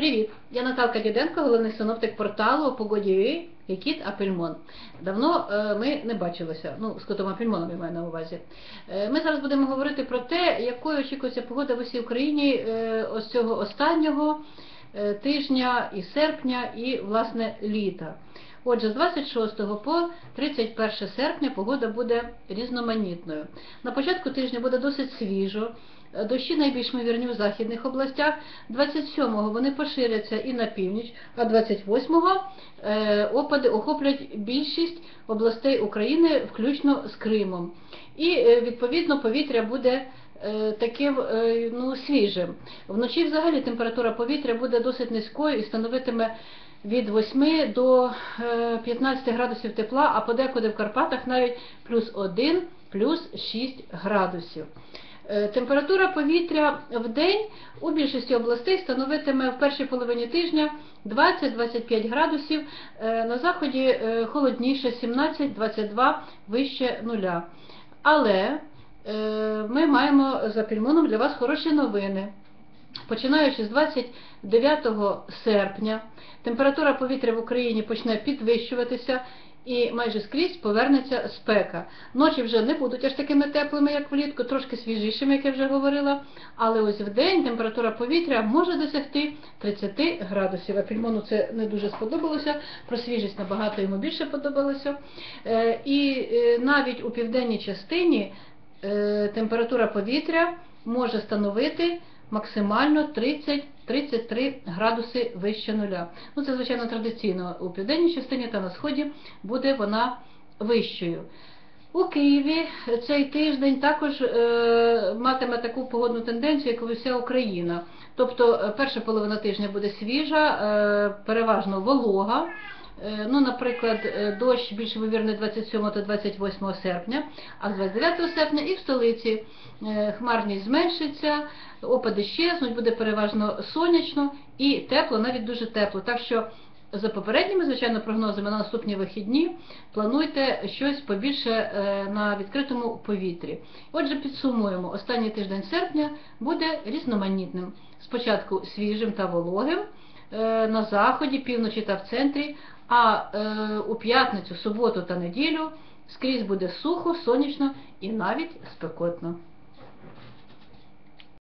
Привіт! Я Наталка Діденко, головний синоптик порталу Погоді Кіт Апельмон. Давно е, ми не бачилися. Ну, з котом Апельмоном я маю на увазі. Е, ми зараз будемо говорити про те, якою очікується погода в усій Україні е, ось цього останнього тижня і серпня, і власне літа. Отже, з 26 по 31 серпня погода буде різноманітною. На початку тижня буде досить свіжо. Дощі найбільш ймовірні в західних областях. 27-го вони поширяться і на північ, а 28-го е, опади охоплять більшість областей України, включно з Кримом. І е, відповідно повітря буде е, таким е, ну, свіжим. Вночі взагалі температура повітря буде досить низькою і становитиме від 8 до е, 15 градусів тепла, а подекуди в Карпатах навіть плюс 1, плюс 6 градусів. Е, Температура повітря в день у більшості областей становитиме в першій половині тижня 20-25 градусів, е, на заході е, холодніше 17-22 вище нуля. Але е, ми маємо за пільмоном для вас хороші новини. Починаючи з 29 серпня, температура повітря в Україні почне підвищуватися і майже скрізь повернеться спека. Ночі вже не будуть аж такими теплими, як влітку, трошки свіжішими, як я вже говорила. Але ось в день температура повітря може досягти 30 градусів. А пільмону це не дуже сподобалося, про свіжість набагато йому більше подобалося. Е, І е, навіть у південній частині е, температура повітря може становити максимально 30-33 градуси вище нуля. Ну, це, звичайно, традиційно у південній частині та на сході буде вона вищою. У Києві цей тиждень також е, матиме таку погодну тенденцію, як і вся Україна. Тобто е, перша половина тижня буде свіжа, е, переважно волога. Е, Ну, наприклад, е, дощ більш ймовірний 27 та 28 серпня, а з 29 серпня і в столиці е, хмарність зменшиться, опади щезнуть, буде переважно сонячно і тепло, навіть дуже тепло. Так що за попередніми, звичайно, прогнозами на наступні вихідні плануйте щось побільше на відкритому повітрі. Отже, підсумуємо, останній тиждень серпня буде різноманітним. Спочатку свіжим та вологим на заході, півночі та в центрі, а е, у п'ятницю, суботу та неділю скрізь буде сухо, сонячно і навіть спекотно.